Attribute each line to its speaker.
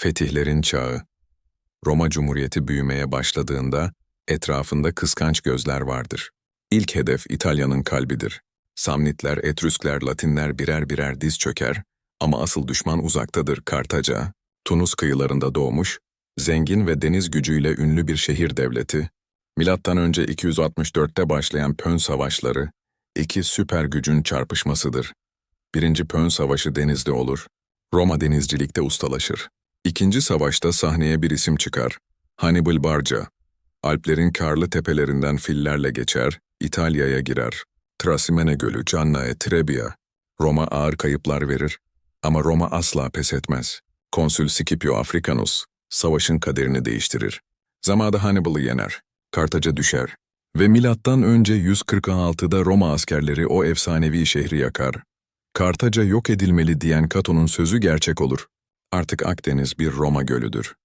Speaker 1: Fetihlerin çağı. Roma Cumhuriyeti büyümeye başladığında etrafında kıskanç gözler vardır. İlk hedef İtalya'nın kalbidir. Samnitler, Etrüskler, Latinler birer birer diz çöker ama asıl düşman uzaktadır Kartaca. Tunus kıyılarında doğmuş, zengin ve deniz gücüyle ünlü bir şehir devleti. Milattan önce 264'te başlayan Pön Savaşları, iki süper gücün çarpışmasıdır. Birinci Pön Savaşı denizde olur. Roma denizcilikte ustalaşır. İkinci savaşta sahneye bir isim çıkar. Hannibal Barca. Alplerin karlı tepelerinden fillerle geçer, İtalya'ya girer. Trasimene Gölü, Cannae, Trebia. Roma ağır kayıplar verir. Ama Roma asla pes etmez. Konsül Scipio Africanus, savaşın kaderini değiştirir. Zamada Hannibal'ı yener. Kartaca düşer. Ve milattan önce 146'da Roma askerleri o efsanevi şehri yakar. Kartaca yok edilmeli diyen Kato'nun sözü gerçek olur. Artık Akdeniz bir Roma gölüdür.